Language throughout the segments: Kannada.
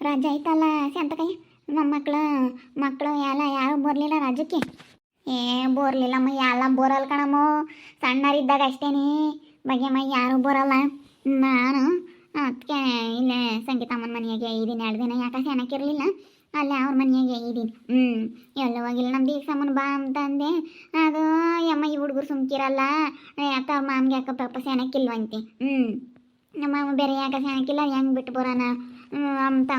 ರಜೆ ಐತಲ್ಲ ಶಾಂತಕಯ್ಯ ಮೊಮ್ಮಕ್ಳು ಮಕ್ಕಳು ಎಲ್ಲ ಯಾರು ಬರಲಿಲ್ಲ ರಾಜ್ಯಕ್ಕೆ? ಏ, ಬೋರ್ಲಿಲ್ಲಮ್ಮ, ಎಲ್ಲ ಬೋರಲ್ಲ ಕಣಮ್ಮ. ಸಣ್ಣರಿದ್ದಾಗ ಅಷ್ಟೇನಿ. ಬಗ್ಗೆ ಮೈ ಯಾರು ಬರಲ್ಲ. ನಾನು ಅದಕ್ಕೆ ಇಲ್ಲೇ ಸಂಗೀತಮ್ಮನ ಮನೆಯಾಗೆ ಐದಿನ ಎರಡು ದಿನ ಯಾಕೆ ಚೆನ್ನಾಗಿರಲಿಲ್ಲ ಅಲ್ಲೇ ಅವ್ರ ಮನೆಯಾಗೆ ಐದಿನ ಹ್ಞೂ ಎಲ್ಲ ಹೋಗಿಲ್ಲ. ನಮ್ಮ ದೀಕ್ಷಮ್ಮನ ಬಾ ಅಂತಂದೆ. ಅದು ಯಮ್ಮ ಈ ಹುಡುಗರು ಸುಮ್ಕಿರಲ್ಲ. ಯಾಕ ಮಾಮ್ಗೆ ಯಾಕ ಪಾಪ ಸೆನಕ್ಕಿಲ್ವಂತೆ ಹ್ಞೂ ನಮ್ಮ ಮಾಮ ಬೇರೆ ಯಾಕೆ ಸೆನಕ್ಕಿಲ್ಲ ಹೆಂಗೆ ಬಿಟ್ಟು ಬರೋಣ? ಅಂತ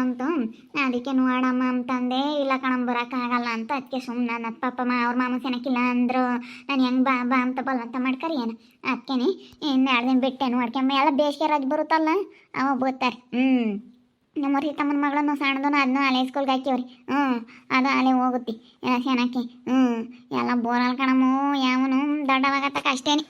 ಅದಕ್ಕೆ ನೋಡಮ್ಮ ಅಂತಂದೆ ಇಲ್ಲ ಕಣಮ್ಮ, ಬರೋಕ್ಕಾಗಲ್ಲ ಅಂತ ಅದಕ್ಕೆ ಸುಮ್ಮನೆ ನನ್ನ ಪಾಪ ಮಾ, ಅವ್ರ ಮಾಮ ಸೆನಕ್ಕಿಲ್ಲ ಅಂದರು. ನಾನು ಹೆಂಗೆ ಬಾ ಬಾ ಅಂತ ಬಲವಂತ ಮಾಡ್ಕರಿ ಏನು? ಅದಕ್ಕೇನೆ ಇನ್ನು ಎರಡು ದಿನ ಬಿಟ್ಟೆ ನೋಡ್ಕೊಂಬ ಎಲ್ಲ ಬೇಸಿಗೆ ರಜೆ ಬರುತ್ತಲ್ಲ? ಅವ ಬೋತಾರೆ ಹ್ಞೂ ನಮ್ಮ ತಮ್ಮನ ಮಗಳನ್ನು ಸಣ್ಣದನ್ನು ಅದನ್ನ ಅಲೆ ಸ್ಕೂಲ್ಗೆ ಹಾಕಿವ್ರಿ ಹ್ಞೂ, ಅದು ಅಲೆ ಹೋಗುತ್ತೆ. ಚೆನ್ನಾಗಿ ಹ್ಞೂ, ಎಲ್ಲ ಬೋರಲ್ ಕಣಮು, ಯಾವನು ದೊಡ್ಡವಾಗತ್ತಕ ಅಷ್ಟೇನೆ.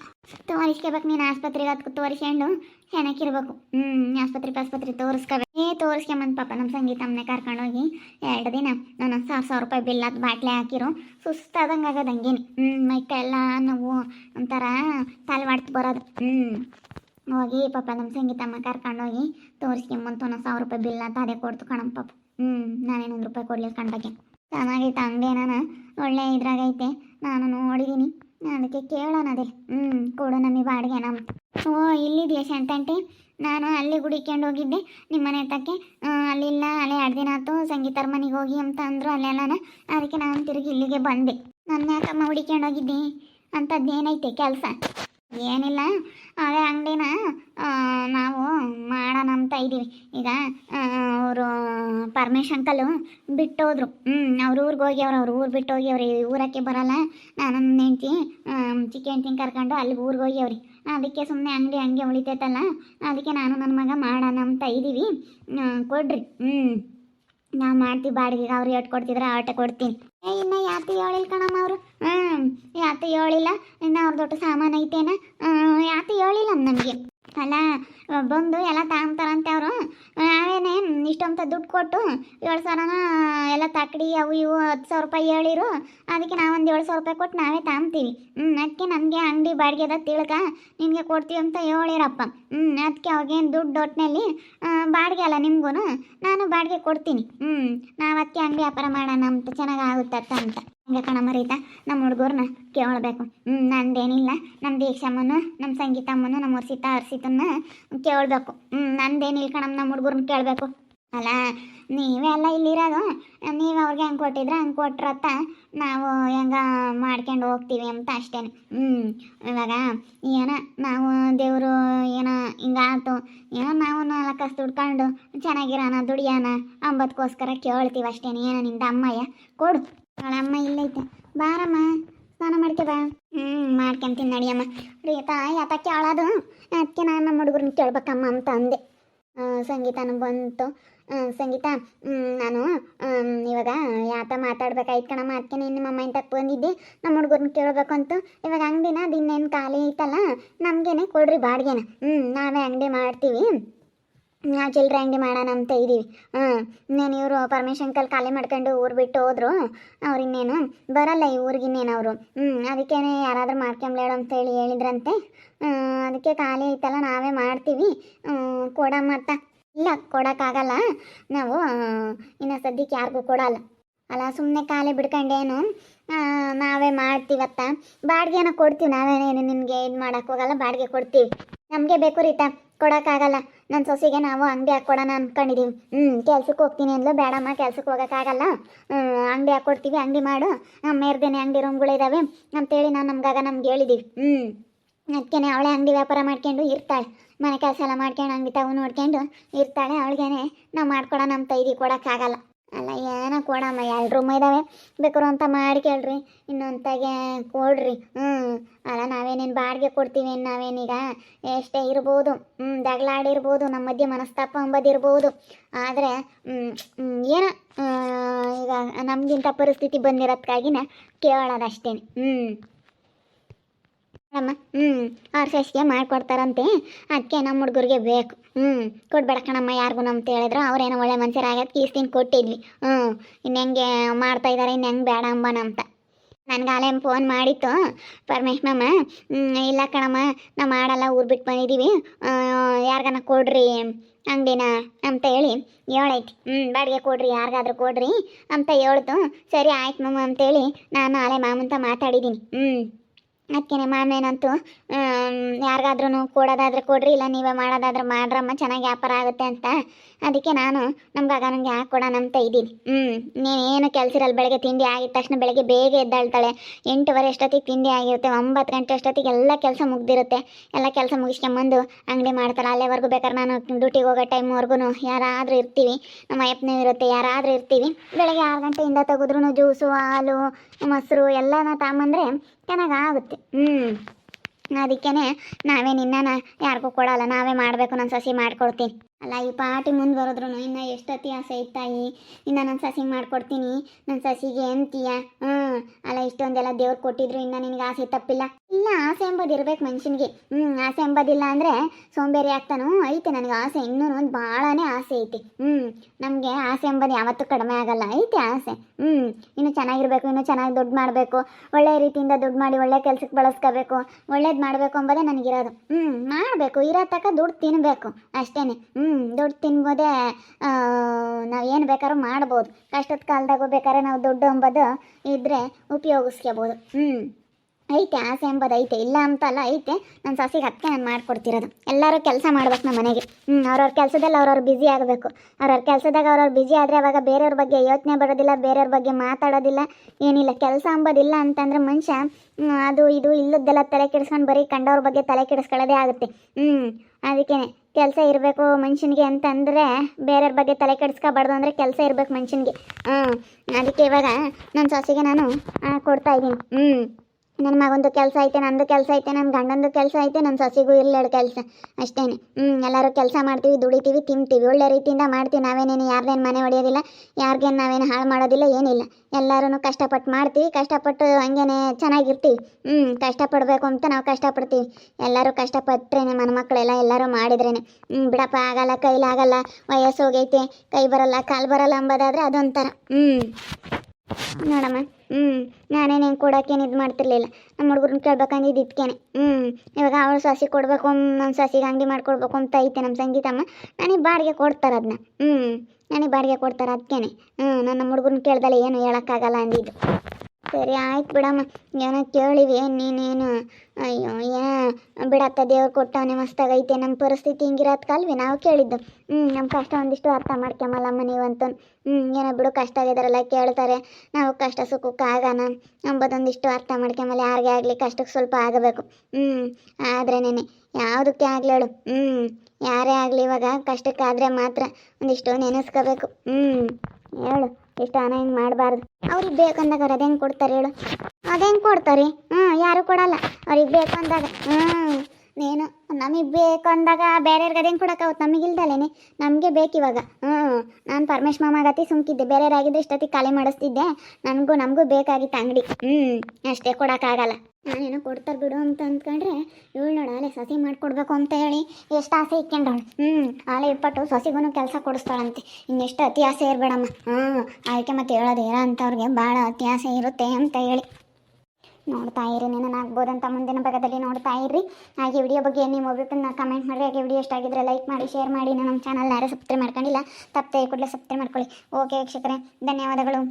ತೋರಿಸ್ಕೋಬೇಕು ನೀನು ಆಸ್ಪತ್ರೆಗೆ ಅದಕ್ಕೆ ತೋರಿಸ್ಕೊಂಡು ಚೆನ್ನಾಗಿರ್ಬೇಕು ಹ್ಞೂ, ಆಸ್ಪತ್ರೆ ಆಸ್ಪತ್ರೆ ತೋರಿಸ್ಕೋಬೇಕು. ಏ, ತೋರಿಸ್ಕೊಂಬಂದು ಪಾಪ ನಮ್ಮ ಸಂಗೀತ ಅಮ್ಮನೆ ಕರ್ಕೊಂಡೋಗಿ ಎರಡು ದಿನ ನಾನು ಸಾವಿರ ಸಾವಿರ ರೂಪಾಯಿ ಬಿಲ್ ಅದು ಬಾಟ್ಲೆ ಹಾಕಿರೋ. ಸುಸ್ತಾದಂಗೆ ಆಗೋದಂಗೇನೆ ಹ್ಞೂ, ಮೈಕೆಲ್ಲ ನೋವು ಒಂಥರ ತಲೆ ಬರೋದು. ಹ್ಞೂ. ಹೋಗಿ ಪಾಪ ನಮ್ಮ ಸಂಗೀತಮ್ಮ ಕರ್ಕೊಂಡೋಗಿ ತೋರಿಸ್ಕೊಂಬಂತು ನಾ ಸಾವಿರ ರೂಪಾಯಿ ಬಿಲ್ ಅಂತ ಅದೇ ಕೊಡ್ತು ಕಣಮ್ಮ ಪಾಪ. ಹ್ಞೂ ನಾನೇನು ಒಂದು ರೂಪಾಯಿ ಕೊಡ್ಲಿಲ್ಲ ಕಂಡಕ್ಕೆ ಚೆನ್ನಾಗೈತೆ ಅಂಗಡಿ ನಾನು ಒಳ್ಳೆ ಇದ್ರಾಗೈತೆ, ನಾನು ನೋಡಿದ್ದೀನಿ ಅದಕ್ಕೆ ಕೇಳೋಣ ಅದೇ. ಹ್ಞೂ ಕೊಡು ನಮಗೆ ಬಾಡಿಗೆ ನಮ್ಮ ಓ, ಇಲ್ಲಿದೆಯಾ ಶಾಂತಂಟಿ ನಾನು ಅಲ್ಲಿ ಗುಡಿಕೊಂಡು ಹೋಗಿದ್ದೆ ನಿಮ್ಮ ಮನೆ ತಕ್ಕೆ ಅಲ್ಲಿಲ್ಲ, ಅಲ್ಲೇ ಎರಡು ದಿನ ಆಯ್ತು, ಸಂಗೀತರ ಮನೆಗೆ ಹೋಗಿ ಅಂತ ಅಂದರು ಅಲ್ಲೆಲ್ಲನ ಅದಕ್ಕೆ ನಾನು ತಿರುಗಿ ಇಲ್ಲಿಗೆ ಬಂದೆ. ನನ್ನ ಯಾಕಮ್ಮ ಹುಡಿಕೊಂಡು ಹೋಗಿದ್ದೆ? ಅಂಥದ್ದು ಏನೈತೆ ಕೆಲಸ? ಏನಿಲ್ಲ, ಅದೇ ಅಂಗಡಿನ ನಾವು ಮಾಡೋಣ ಅಂತ ಇದ್ದೀವಿ ಈಗ ಅವರು ಪರಮೇಶ್ ಅಂಕಲು ಬಿಟ್ಟೋದ್ರು. ಹ್ಞೂ ಅವ್ರ ಊರಿಗೆ ಹೋಗ್ಯವ್ರು, ಅವ್ರ ಊರು ಬಿಟ್ಟು ಹೋಗಿ ಹೋಗ್ಯವ್ರಿ ಊರಕ್ಕೆ ಬರಲ್ಲ. ನಾನು ಹೆಂಡ್ತಿ ಚಿಕ್ಕ ಹೆಂಡ್ತಿನ ಕರ್ಕೊಂಡು ಅಲ್ಲಿ ಊರಿಗೆ ಹೋಗ್ಯವ್ರಿ. ಅದಕ್ಕೆ ಸುಮ್ಮನೆ ಅಂಗಡಿ ಹಂಗೆ ಉಳಿತೈತಲ್ಲ, ಅದಕ್ಕೆ ನಾನು ನನ್ನ ಮಗ ಮಾಡೋಣ ಅಂತ ಇದ್ದೀವಿ ಕೊಡ್ರಿ. ಹ್ಞೂ ನಾವು ಮಾಡ್ತೀವಿ ಬಾಡಿಗೆಗೆ. ಅವ್ರು ಎಷ್ಟು ಕೊಡ್ತಿದ್ರೆ ಆಟ ಕೊಡ್ತೀನಿ. ಇನ್ನು ಯಾತಿ ಹೇಳಿಲ್ಲ ಕಣಮ್ಮ ಅವರು. ಹ್ಮ್ ಯಾತಿ ಹೇಳಿಲ್ಲ ಇನ್ನ ಅವ್ರ ದೊಡ್ಡ ಸಾಮಾನು ಐತೇನ? ಯಾತಿ ಹೇಳಿಲ್ಲ ನಮಗೆ. ಅಲ್ಲ ಬಂದು ಎಲ್ಲ ತಗೊಂತಾರಂತೆ ಅವರು. ನಾವೇನೆ ಇಷ್ಟೊಂತ ದುಡ್ಡು ಕೊಟ್ಟು ಏಳು ಸಾವಿರನ ಎಲ್ಲ ತಕ್ಕಡಿ ಅವು ಇವು ಹತ್ತು ಸಾವಿರ ರೂಪಾಯಿ ಹೇಳಿರು. ಅದಕ್ಕೆ ನಾವೊಂದು ಏಳು ಸಾವಿರ ರೂಪಾಯಿ ಕೊಟ್ಟು ನಾವೇ ತಗೊಂತೀವಿ ಹ್ಞೂ ಅದಕ್ಕೆ ನಮಗೆ ಅಂಗಡಿ ಬಾಡಿಗೆದ ತಿಳ್ಕ ನಿನಗೆ ಕೊಡ್ತೀವಿ ಅಂತ ಹೇಳಿರಪ್ಪ ಹ್ಞೂ ಅದಕ್ಕೆ ಅವಾಗೇನು ದುಡ್ಡು ಒಟ್ಟಿನಲ್ಲಿ ಬಾಡಿಗೆ ಅಲ್ಲ ನಿಮಗೂ ನಾನು ಬಾಡಿಗೆ ಕೊಡ್ತೀನಿ. ಹ್ಞೂ ನಾವು ಅದಕ್ಕೆ ಅಂಗಡಿ ವ್ಯಾಪಾರ ಮಾಡೋಣ ಅಂತ ಚೆನ್ನಾಗಿ ಆಗುತ್ತತ್ತ ಅಂತ. ಹಂಗೆ ಕಣಮ್ಮ ರೀತ, ನಮ್ಮ ಹುಡುಗರ್ನ ಕೇಳಬೇಕು. ಹ್ಞೂ ನಂದೇನಿಲ್ಲ. ನಮ್ಮ ದೀಕ್ಷಮ್ಮನು ನಮ್ಮ ಸಂಗೀತಮ್ಮನು, ನಮ್ಮ ವರ್ಷಿತ ಹರ್ಷಿತನ್ನ ಕೇಳಬೇಕು. ಹ್ಞೂ ನಂದೇನಿಲ್ಲ ಕಣಮ್ಮ ನಮ್ಮ ಹುಡುಗರ್ನ ಕೇಳಬೇಕು. ಅಲ್ಲ, ನೀವೆಲ್ಲ ಇಲ್ಲಿರೋದು, ನೀವು ಅವ್ರಿಗೆ ಹೆಂಗೆ ಕೊಟ್ಟಿದ್ರೆ ಹಂಗೆ ಕೊಟ್ರತ್ತ ನಾವು ಹೆಂಗ ಮಾಡ್ಕೊಂಡು ಹೋಗ್ತೀವಿ ಅಂತ ಅಷ್ಟೇ ಹ್ಞೂ ಇವಾಗ ಏನ ನಾವು ದೇವರು ಏನೋ ಹಿಂಗಾಯ್ತು ಏನೋ ನಾವು ನಾಲ್ಕು ಕಾಸು ದುಡ್ಕೊಂಡು ಚೆನ್ನಾಗಿರೋಣ, ದುಡಿಯೋಣ ಅಂಬತ್ಕೋಸ್ಕರ ಕೇಳ್ತೀವಿ ಅಷ್ಟೇ ಏನೋ ನಿಂದ ಅಮ್ಮಯ್ಯ? ಕೊಡು. ಅಮ್ಮ ಇಲ್ಲೈತೆ. ಬಾರಮ್ಮ. ಸ್ನಾನ ಮಾಡ್ಕೆ ಬಾ ಹ್ಞೂ ಮಾಡ್ಕೊಂತೀನಿ ನಡಿಯಮ್ಮ ರೀತಾ ಯಾತ ಕೇಳೋದು ಅದಕ್ಕೆ ನಾನು ನಮ್ಮ ಹುಡುಗರನ್ನ ಕೇಳ್ಬೇಕಮ್ಮ ಅಂತ ಅಂದೆ. ಸಂಗೀತನೂ ಬಂತು. ಸಂಗೀತ ನಾನು ಇವಾಗ ಯಾತ ಮಾತಾಡ್ಬೇಕಾಯ್ತು ಕಣಮ್ಮ. ಅದಕ್ಕೆ ನೀನು ನಿಮ್ಮ ಇಂತಕ್ಕೆ ಬಂದಿದ್ದೆ. ನಮ್ಮ ಹುಡುಗರನ್ನ ಕೇಳಬೇಕು ಅಂತ ಇವಾಗ ಅಂಗಡಿನ ದಿನೇನು ಖಾಲಿ ಐತಲ್ಲ, ನಮಗೇನೆ ಕೊಡ್ರಿ ಬಾಡಿಗೆನ. ಹ್ಞೂ ನಾವೇ ಅಂಗಡಿ ಮಾಡ್ತೀವಿ. ಚಿಲ್ಲರೆ ಅಂಗಡಿ ಮಾಡೋಣ ಅಂತ ಇದ್ದೀವಿ ಹಾಂ ಇನ್ನೇನು ಇವರು ಪರ್ಮಿಷನ್ ಕಲ್ಲಿ ಖಾಲಿ ಮಾಡ್ಕೊಂಡು ಊರು ಬಿಟ್ಟು ಹೋದ್ರು. ಅವ್ರು ಇನ್ನೇನು, ಬರಲ್ಲ ಈ ಊರಿಗೆ ಇನ್ನೇನು ಅವರು. ಹ್ಞೂ ಅದಕ್ಕೆ ಯಾರಾದರೂ ಮಾಡ್ಕೊಂಬ್ಲೇಳು ಅಂತೇಳಿ ಹೇಳಿದ್ರಂತೆ. ಅದಕ್ಕೆ ಖಾಲಿ ಐತಲ್ಲ, ನಾವೇ ಮಾಡ್ತೀವಿ. ಕೊಡಮ್ಮ ಅಂತ ಇಲ್ಲ, ಕೊಡೋಕ್ಕಾಗಲ್ಲ. ನಾವು ಇನ್ನು ಸದ್ಯಕ್ಕೆ ಯಾರಿಗೂ ಕೊಡಲ್ಲ. ಅಲ್ಲ ಸುಮ್ಮನೆ ಖಾಲಿ ಬಿಡ್ಕೊಂಡೇನು? ನಾವೇ ಮಾಡ್ತೀವತ್ತ. ಬಾಡಿಗೆನ ಕೊಡ್ತೀವಿ ನಾವೇನೇನು ನಿಮಗೆ ಇದು ಮಾಡೋಕ್ಕೋಗಲ್ಲ ಬಾಡಿಗೆ ಕೊಡ್ತೀವಿ. ನಮಗೆ ಬೇಕು ರೀತಾ, ಕೊಡೋಕ್ಕಾಗಲ್ಲ. ನನ್ನ ಸೊಸೆಗೆ ನಾವು ಅಂಗಡಿ ಹಾಕ್ಕೊಡೋಣ ಅಂದ್ಕೊಂಡಿದ್ದೀವಿ ಹ್ಞೂ ಕೆಲ್ಸಕ್ಕೆ ಹೋಗ್ತೀನಿ ಅಂದ್ಲು. ಬೇಡಮ್ಮ ಕೆಲ್ಸಕ್ಕೆ ಹೋಗೋಕ್ಕಾಗಲ್ಲ ಅಂಗಡಿ ಹಾಕ್ಕೊಡ್ತೀವಿ ಅಂಗಡಿ ಮಾಡು. ನಮ್ಮ ಮೇರ್ದೇನೆ ಅಂಗಡಿ ರೂಮ್ಗಳಿದ್ದಾವೆ ಅಂತೇಳಿ ನಾವು ನಮ್ಗಾಗ ನಮ್ಗೆ ಹೇಳಿದ್ದೀವಿ ಹ್ಞೂ ಅದಕ್ಕೆ ಅವಳೆ ಅಂಗಡಿ ವ್ಯಾಪಾರ ಮಾಡ್ಕೊಂಡು ಇರ್ತಾಳೆ. ಮನೆ ಕೆಲಸ ಎಲ್ಲ ಮಾಡ್ಕೊಂಡು ಅಂಗಡಿ ತಾವು ನೋಡ್ಕೊಂಡು ಇರ್ತಾಳೆ. ಅವಳಿಗೇನೆ ನಾವು ಮಾಡ್ಕೊಡೋಣ ನಮ್ಮ ತೈದಿ ಕೊಡೋಕ್ಕಾಗಲ್ಲ ಅಲ್ಲ, ಏನೋ ಕೊಡಮ್ಮ ಎರಡು ರೂಮ್ ಇದ್ದಾವೆ ಬೇಕಾರು ಅಂತ ಮಾಡಿ ಕೇಳ್ರಿ ಇನ್ನೊಂತಾಗೆ ಕೊಡ್ರಿ. ಹ್ಞೂ ಅಲ್ಲ, ನಾವೇನೇನು ಬಾಡಿಗೆ ಕೊಡ್ತೀವಿ ನಾವೇನೀಗ ಎಷ್ಟೇ ಇರ್ಬೋದು. ಹ್ಞೂ ಜಗಳಾಡಿರ್ಬೋದು ನಮ್ಮ ಮಧ್ಯೆ ಮನಸ್ತಾಪ ಅಂಬೋದಿರ್ಬೋದು. ಆದರೆ ಏನೋ ಈಗ ನಮಗಿಂತ ಪರಿಸ್ಥಿತಿ ಬಂದಿರೋದ್ಕಾಗಿನ ಕೇಳೋದಷ್ಟೇ ಹ್ಞೂ ಅಮ್ಮ ಹ್ಞೂ ಅವ್ರ ಸಸಿಗೆ ಮಾಡಿಕೊಡ್ತಾರಂತೆ. ಅದಕ್ಕೆ ನಮ್ಮ ಹುಡುಗರಿಗೆ ಬೇಕು. ಹ್ಞೂ ಕೊಡ್ಬೇಡ ಕಣಮ್ಮ ಯಾರಿಗೂ ಅಂತ ಹೇಳಿದ್ರು. ಅವ್ರೇನೋ ಒಳ್ಳೆ ಮನುಷ್ಯರಾಗತ್ತೆ ಕೀಸ್ತೀನಿ ಕೊಟ್ಟಿದ್ವಿ. ಹ್ಞೂ ಇನ್ನು ಹೆಂಗೆ ಮಾಡ್ತಾ ಇದ್ದಾರೆ ಇನ್ನು ಹೆಂಗೆ ಬೇಡ ಅಂಬನ ಅಂತ. ಆಲೇ ಫೋನ್ ಮಾಡಿತ್ತು. ಪರಮೇಶ್ ಮಾಮ ಇಲ್ಲ ಕಣಮ್ಮ ನಾವು ಮಾಡಲ್ಲ ಊರು ಬಿಟ್ಟು ಬಂದಿದ್ದೀವಿ ಯಾರಿಗಾನ ಕೊಡ್ರಿ ಅಂಗಡಿನ ಅಂತ ಹೇಳಿ ಹೇಳೈತಿ. ಹ್ಞೂ ಬಾಡಿಗೆ ಕೊಡ್ರಿ ಯಾರಿಗಾದ್ರೂ ಕೊಡ್ರಿ ಅಂತ ಹೇಳ್ತು. ಸರಿ ಆಯ್ತು ಮಾಮ ಅಂತೇಳಿ ನಾನು ನಾಳೆ ಮಾಮಂತ ಮಾತಾಡಿದ್ದೀನಿ ಹ್ಞೂ ಅದಕ್ಕೆ ಮಾಮೇನಂತೂ ಯಾರಿಗಾದ್ರೂ ಕೊಡೋದಾದ್ರೆ ಕೊಡ್ರಿ, ಇಲ್ಲ ನೀವೇ ಮಾಡೋದಾದ್ರೆ ಮಾಡ್ರಮ್ಮ, ಚೆನ್ನಾಗಿ ವ್ಯಾಪಾರ ಆಗುತ್ತೆ ಅಂತ. ಅದಕ್ಕೆ ನಾನು ನಮ್ಮ ಗಗನಿಗೆ ಯಾಕೆ ಕೊಡೋಣ ಅಂತ ಇದ್ದೀನಿ. ಹ್ಞೂ ನೀನೇನು ಕೆಲಸ ಇರಲ್ಲ, ಬೆಳಗ್ಗೆ ತಿಂಡಿ ಆಗಿದ ತಕ್ಷಣ ಬೆಳಗ್ಗೆ ಬೇಗ ಎದ್ದಾಳ್ತಾಳೆ. ಎಂಟುವರೆ ಅಷ್ಟೊತ್ತಿಗೆ ತಿಂಡಿ ಆಗಿರುತ್ತೆ, ಒಂಬತ್ತು ಗಂಟೆ ಅಷ್ಟೊತ್ತಿಗೆ ಎಲ್ಲ ಕೆಲಸ ಮುಗ್ದಿರುತ್ತೆ. ಎಲ್ಲ ಕೆಲಸ ಮುಗಿಸ್ಕೊಂಬಂದು ಅಂಗಡಿ ಮಾಡ್ತಾರೆ ಅಲ್ಲೇವರೆಗೂ ಬೇಕಾದ್ರೆ ನಾನು ಡ್ಯೂಟಿಗೆ ಹೋಗೋ ಟೈಮ್ವರೆಗೂ ಯಾರಾದರೂ ಇರ್ತೀವಿ. ನಮ್ಮ ಅಯ್ಯಪ್ಪನೂ ಇರುತ್ತೆ, ಯಾರಾದರೂ ಇರ್ತೀವಿ. ಬೆಳಗ್ಗೆ ಆರು ಗಂಟೆಯಿಂದ ತೆಗೆದ್ರೂ ಜ್ಯೂಸು, ಹಾಲು, ಮೊಸರು ಎಲ್ಲನ ತಗೊಂಬಂದ್ರೆ ಚೆನ್ನಾಗಾಗುತ್ತೆ ಹ್ಞೂ ಅದಕ್ಕೇ ನಾವೇ ನಿನ್ನ ಯಾರಿಗೂ ಕೊಡಲ್ಲ ನಾವೇ ಮಾಡಬೇಕು ನಾನು ಸಸಿ ಮಾಡ್ಕೊಡ್ತೀನಿ. ಅಲ್ಲ, ಈ ಪಾಟಿ ಮುಂದೆ ಬರೋದ್ರು ಇನ್ನು ಎಷ್ಟೊತ್ತಿ ಆಸೆ ಇತ್ತಾಯಿ? ಇನ್ನು ನನ್ನ ಸಸಿಗೆ ಮಾಡ್ಕೊಡ್ತೀನಿ. ನನ್ನ ಸಸಿಗೆ ಎಂತೀಯ? ಹ್ಞೂ ಅಲ್ಲ, ಇಷ್ಟೊಂದೆಲ್ಲ ದೇವ್ರು ಕೊಟ್ಟಿದ್ರು ಇನ್ನು ನಿನಗೆ ಆಸೆ ತಪ್ಪಿಲ್ಲ. ಇಲ್ಲ, ಆಸೆ ಎಂಬುದು ಇರ್ಬೇಕು ಮನುಷ್ಯನಿಗೆ ಹ್ಞೂ ಆಸೆ ಎಂಬುದಿಲ್ಲ ಅಂದರೆ ಸೋಂಬೇರಿ ಆಗ್ತಾನು? ಐತೆ, ನನಗೆ ಆಸೆ. ಇನ್ನೂ ಒಂದು ಭಾಳನೇ ಆಸೆ ಐತಿ. ಹ್ಞೂ ನಮಗೆ ಆಸೆ ಎಂಬುದು ಯಾವತ್ತೂ ಕಡಿಮೆ ಆಗಲ್ಲ. ಐತೆ ಆಸೆ. ಹ್ಞೂ ಇನ್ನು ಚೆನ್ನಾಗಿರ್ಬೇಕು, ಇನ್ನೂ ಚೆನ್ನಾಗಿ ದುಡ್ಡು ಮಾಡಬೇಕು. ಒಳ್ಳೆ ರೀತಿಯಿಂದ ದುಡ್ಡು ಮಾಡಿ, ಒಳ್ಳೆ ಕೆಲ್ಸಕ್ಕೆ ಬಳಸ್ಕೋಬೇಕು. ಒಳ್ಳೇದು ಮಾಡಬೇಕು ಎಂಬುದೇ ನನಗಿರೋದು. ಹ್ಞೂ ಮಾಡಬೇಕು. ಇರೋ ತಕ್ಕ ದುಡ್ಡು ತಿನ್ನಬೇಕು ಅಷ್ಟೇ ಹ್ಞೂ ದುಡ್ಡು ತಿನ್ಬೋದೇ ನಾವು ಏನು ಬೇಕಾದ್ರೂ ಮಾಡ್ಬೋದು. ಕಷ್ಟದ ಕಾಲದಾಗೂ ಬೇಕಾದ್ರೆ ನಾವು ದುಡ್ಡು ಅಂಬೋದು ಇದ್ದರೆ ಉಪಯೋಗಿಸ್ಕೋಬೋದು. ಹ್ಞೂ ಐತೆ, ಆಸೆ ಎಂಬುದು ಐತೆ. ಇಲ್ಲ ಅಂತಲ್ಲ, ಐತೆ. ನನ್ನ ಸೊಸೆಗೆ ಅದಕ್ಕೆ ನಾನು ಮಾಡ್ಕೊಡ್ತಿರೋದು. ಎಲ್ಲರೂ ಕೆಲಸ ಮಾಡ್ಬೇಕು ನಮ್ಮ ಮನೆಗೆ. ಹ್ಞೂ ಅವ್ರವ್ರ ಕೆಲಸದಲ್ಲಿ ಅವ್ರವ್ರು ಬ್ಯುಸಿ ಆಗಬೇಕು. ಅವ್ರವ್ರ ಕೆಲಸದಾಗ ಅವ್ರವ್ರು ಬ್ಯುಸಿ ಆದರೆ ಅವಾಗ ಬೇರೆಯವ್ರ ಬಗ್ಗೆ ಯೋಚನೆ ಬರೋದಿಲ್ಲ, ಬೇರೆಯವ್ರ ಬಗ್ಗೆ ಮಾತಾಡೋದಿಲ್ಲ, ಏನಿಲ್ಲ. ಕೆಲಸ ಅಂಬೋದಿಲ್ಲ ಅಂತಂದ್ರೆ ಮನುಷ್ಯ ಅದು ಇದು ಇಲ್ಲದ್ದೆಲ್ಲ ತಲೆ ಕೆಡಿಸ್ಕೊಂಡು ಬರೀ ಕಂಡವ್ರ ಬಗ್ಗೆ ತಲೆ ಕೆಡಿಸ್ಕೊಳ್ಳೋದೇ ಆಗುತ್ತೆ. ಹ್ಞೂ ಅದಕ್ಕೇ ಕೆಲಸ ಇರಬೇಕು ಮನುಷ್ಯನಿಗೆ ಅಂತಂದರೆ ಬೇರೆಯವ್ರ ಬಗ್ಗೆ ತಲೆ ಕೆಡಿಸ್ಕೋಬಾರ್ದು ಅಂದರೆ ಕೆಲಸ ಇರಬೇಕು ಮನುಷ್ಯನಿಗೆ. ಹ್ಞೂ ಅದಕ್ಕೆ ಇವಾಗ ನನ್ನ ಸೊಸೆಗೆ ನಾನು ಕೊಡ್ತಾ ಇದ್ದೀನಿ. ಹ್ಞೂ ನನ್ನ ಮಗಂದು ಕೆಲಸ ಐತೆ, ನಂದು ಕೆಲಸ ಐತೆ ನನ್ನ ಗಂಡಂದು ಕೆಲಸ ಐತೆ ನನ್ನ ಸೊಸೆಗೂ ಎರಡು ಕೆಲಸ. ಅಷ್ಟೇನೆ. ಹ್ಞೂ ಎಲ್ಲರೂ ಕೆಲಸ ಮಾಡ್ತೀವಿ, ದುಡಿತೀವಿ, ತಿಂತೀವಿ. ಒಳ್ಳೆ ರೀತಿಯಿಂದ ಮಾಡ್ತೀವಿ. ನಾವೇನೇನು ಯಾರ್ದೇನು ಮನೆ ಹೊಡೆಯೋದಿಲ್ಲ ಯಾರಿಗೇನು ನಾವೇನು ಹಾಳು ಮಾಡೋದಿಲ್ಲ, ಏನಿಲ್ಲ. ಎಲ್ಲರೂ ಕಷ್ಟಪಟ್ಟು ಮಾಡ್ತೀವಿ. ಕಷ್ಟಪಟ್ಟು ಹಂಗೇನೆ ಚೆನ್ನಾಗಿರ್ತೀವಿ. ಹ್ಞೂ ಕಷ್ಟಪಡಬೇಕು ಅಂತ ನಾವು ಕಷ್ಟಪಡ್ತೀವಿ. ಎಲ್ಲರೂ ಕಷ್ಟಪಟ್ಟರೆ ಮನ ಮಕ್ಕಳೆಲ್ಲ ಎಲ್ಲರೂ ಮಾಡಿದ್ರೇನೆ. ಹ್ಞೂ ಬಿಡಪ್ಪ, ಆಗಲ್ಲ, ಕೈಲಾಗಲ್ಲ, ವಯಸ್ಸು ಹೋಗೈತೆ, ಕೈ ಬರಲ್ಲ, ಕಾಲು ಬರಲ್ಲ ಅಂಬೋದಾದ್ರೆ ಅದೊಂಥರ. ಹ್ಞೂ ನೋಡಮ್ಮ ಹ್ಞೂ ನಾನೇನು ಕೊಡೋಕೇನು ಇದು ಮಾಡ್ತಿರ್ಲಿಲ್ಲ. ನಮ್ಮ ಹುಡುಗರನ್ನ ಕೇಳ್ಬೇಕಂದಿದ್ದು ಇದಕ್ಕೇನೆ ಹ್ಞೂ ಇವಾಗ ಅವಳು ಸಸಿ ಕೊಡಬೇಕು ನಮ್ಮ ಸಸಿಗೆ ಅಂಗಡಿ ಮಾಡ್ಕೊಡ್ಬೇಕು ಅಂತ ಐತೆ ನಮ್ಮ ಸಂಗೀತಮ್ಮ. ನನಗೆ ಬಾಡಿಗೆ ಕೊಡ್ತಾರೆ ಅದನ್ನ ಹ್ಞೂ ನನಗೆ ಬಾಡಿಗೆ ಕೊಡ್ತಾರೆ ಅದಕ್ಕೇನೆ ಹ್ಞೂ ನನ್ನ ಹುಡುಗರನ್ನ ಕೇಳ್ದಲ್ಲ ಏನು ಹೇಳೋಕ್ಕಾಗಲ್ಲ ಅಂದಿದ್ದು. ಸರಿ, ಆಯ್ತು ಬಿಡಮ್ಮ. ಏನೋ ಕೇಳಿವಿ, ನೀನೇನು? ಅಯ್ಯೋ ಏ ಬಿಡತ್ತ ದೇವ್ರು ಕೊಟ್ಟವನೇ ಮಸ್ತಾಗೈತೆ. ನಮ್ಮ ಪರಿಸ್ಥಿತಿ ಹಿಂಗಿರತ್ ಕಲ್ವಿ? ನಾವು ಕೇಳಿದ್ದು. ಹ್ಞೂ ನಮ್ಮ ಕಷ್ಟ ಒಂದಿಷ್ಟು ಅರ್ಥ ಮಾಡ್ಕೊಂಬಲ್ಲಮ್ಮ ನೀವಂತೂ. ಹ್ಞೂ ಏನೋ ಬಿಡು, ಕಷ್ಟ ಆಗಿದಾರಲ್ಲ ಕೇಳ್ತಾರೆ. ನಾವು ಕಷ್ಟ ಸುಖಕ್ಕೆ ಆಗೋಣ ಅಂಬೋದೊಂದಿಷ್ಟು ಅರ್ಥ ಮಾಡ್ಕೊಂಬಲ್ಲ ಯಾರಿಗೆ ಆಗಲಿ ಕಷ್ಟಕ್ಕೆ ಸ್ವಲ್ಪ ಆಗಬೇಕು. ಹ್ಞೂ ನೆನೆ ಯಾವುದಕ್ಕೆ ಹೇಳು. ಹ್ಞೂ ಯಾರೇ ಆಗಲಿ ಇವಾಗ ಕಷ್ಟಕ್ಕಾದರೆ ಮಾತ್ರ ಒಂದಿಷ್ಟು ನೆನೆಸ್ಕೋಬೇಕು. ಹ್ಞೂ ಹೇಳು. ಇಷ್ಟು ಹಣ ಹಿಂಗೆ ಮಾಡಬಾರ್ದು. ಅವ್ರಿಗೆ ಬೇಕಂದಾಗ ಅವ್ರು ಅದೇಂಗೆ ಕೊಡ್ತಾರೆ ಹೇಳು. ಅದೇಂಗೆ ಕೊಡ್ತಾರೆ? ಹ್ಞೂ ಯಾರು ಕೊಡಲ್ಲ. ಅವ್ರಿಗೆ ಬೇಕು ಅಂದಾಗ ಹ್ಞೂ ನೀನು, ನಮಗೆ ಬೇಕು ಅಂದಾಗ ಬೇರೆಯವ್ರಿಗೆ ಅದೇಂಗೆ ಕೊಡೋಕ್ಕಾಗುತ್ತೆ ನಮಗಿಲ್ದಲೇನೆ ನಮಗೆ ಬೇಕಿವಾಗ ಹ್ಞೂ ನಾನು ಪರಮೇಶ್ ಮಾಮಾಗತಿ ಸುಮ್ಕಿದ್ದೆ. ಬೇರೆಯವ್ರಾಗಿದ್ದು ಇಷ್ಟೊತ್ತಿಗೆ ಖಾಲಿ ಮಾಡಿಸ್ತಿದ್ದೆ. ನನಗೂ ನಮಗೂ ಬೇಕಾಗಿತ್ತು ಅಂಗಡಿ. ಹ್ಞೂ ಅಷ್ಟೇ ಕೊಡೋಕ್ಕಾಗಲ್ಲ. ನಾನೇನೋ ಕೊಡ್ತಾರೆ ಬಿಡು ಅಂತ ಅಂದ್ಕೊಂಡ್ರೆ, ಇವಳು ನೋಡು ಆಲೆ ಸಸಿ ಮಾಡಿಕೊಡ್ಬೇಕು ಅಂತ ಹೇಳಿ ಎಷ್ಟು ಆಸೆ ಇಕ್ಕೊಂಡವಳು ಹ್ಞೂ ಆಲೆ ಇಪ್ಪಟ್ಟು ಸಸಿಗೂ ಕೆಲಸ ಕೊಡಿಸ್ತಾಳಂತೆ. ಇನ್ನೆಷ್ಟು ಅತಿ ಆಸೆ ಇರಬೇಡಮ್ಮ. ಹ್ಞೂ ಆಯ್ಕೆ ಮತ್ತೆ ಹೇಳೋದು ಹೇಳೋ ಅಂಥವ್ರಿಗೆ ಭಾಳ ಅತಿ ಆಸೆ ಇರುತ್ತೆ ಅಂತ ಹೇಳಿ. ನೋಡ್ತಾ ಇರಿ ಆಗ್ಬೋದಂತ ಮುಂದಿನ ಭಾಗದಲ್ಲಿ ನೋಡ್ತಾ ಇರಿ. ಹಾಗೆ ವಿಡಿಯೋ ಬಗ್ಗೆ ನಿಮ್ಮ ಒಬ್ಬರನ್ನ ಕಮೆಂಟ್ ಮಾಡಿ ಹಾಗೆ ವಿಡಿಯೋ ಆಗಿದ್ರೆ ಲೈಕ್ ಮಾಡಿ ಶೇರ್ ಮಾಡಿ. ನಮ್ಮ ಚಾನಲ್ ಯಾರು ಸಬ್ಸ್ಕ್ರೈಬ್ ಮಾಡ್ಕೊಂಡಿಲ್ಲ, ತಪ್ಪದೆ ಕೂಡಲೇ ಸಬ್ಸ್ಕ್ರೈಬ್ ಮಾಡ್ಕೊಳ್ಳಿ. ಓಕೆ ವೀಕ್ಷಕರೇ, ಧನ್ಯವಾದಗಳು.